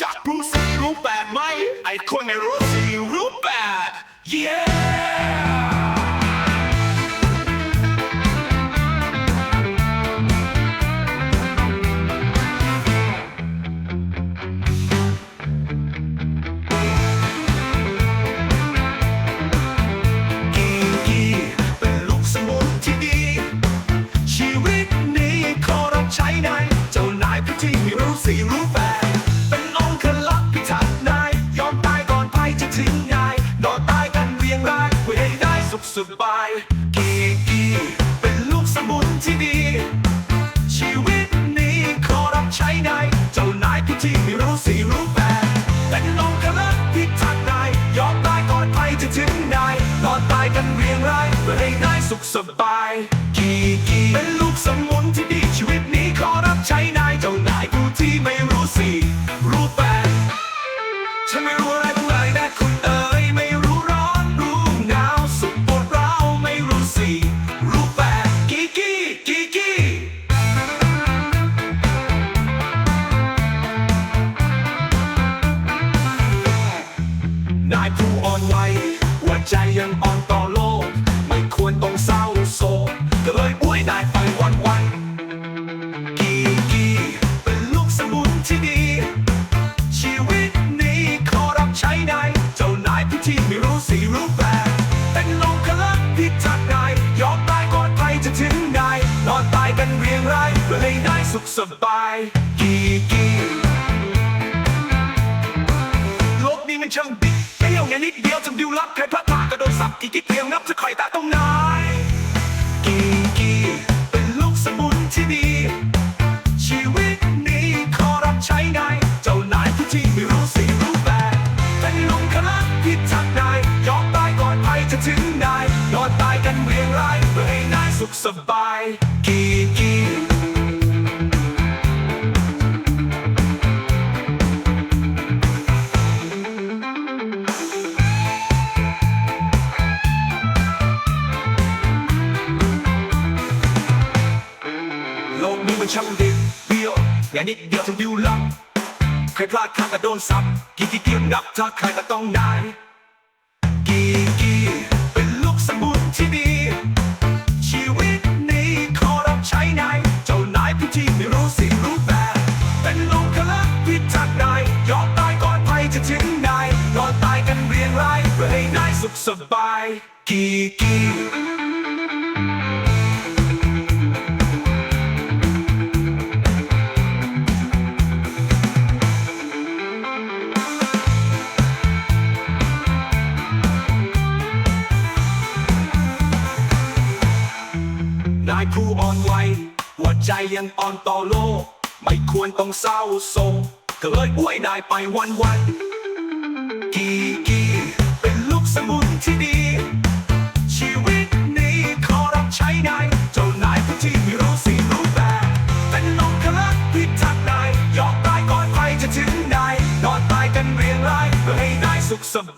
จักรู้สิรู้แบบไหมไอ้คนไม่รู้สิรู้แบบ yeah สบายกีกีเป็นลูกสมุนที่ดี ชีวิตนี้ขอรับใช้นายเจ้านายผู้ที่ไม่รู้สีรู้แปดเป็นองค์ลักษ์พิทักษ์นายยอมตายก่อนใครจะถึงนายนอนตายกันเรียงรายเพื่อให้นายสุขสบาย ที่ไม่รู้สีรู้แบบเป็นโลกลักษ์พิทักษ์นายยอมตายก่อนภัยจะถึงนายนอนตายกันเรียงรายเพื่อให้นายสุขสบายกีกีโลกนี้มันช่างบิ๊กเปี้ยวแค่นิดเดียวจำดิวลับใครพลาดพลาดก็โดนสับกีกีเกลียวนับจะคอยตาตรงนายกีกีเป็นลูกสมุนที่ดี ขสบายกีกีโลกนี้มันช่างดิบเบี้ยวอย่างนิดเดียวถึงดิวลับใครพลาดข้างก็โดนซับกี่กี่เกียมนับถ้าใครก็ต้องได้ สบายกี่กี่นายผู้อ่อนไหวหัวใจยังอ่อนต่อโลก ไม่ควรต้องเศร้าโศกก็เลยอวยนายไปวันวันกีกีเป็นลูกสมุน ที่ดี ชีวิตนี้ขอรับใช้นเจ้านายผู้ที่ม่รู้สิรู้แบบเป็นนอคลักพิทักนายยอมตายก่อนใครจะถึงนายนอนตายกันเรียงรายเพื่อให้นายสุขสบ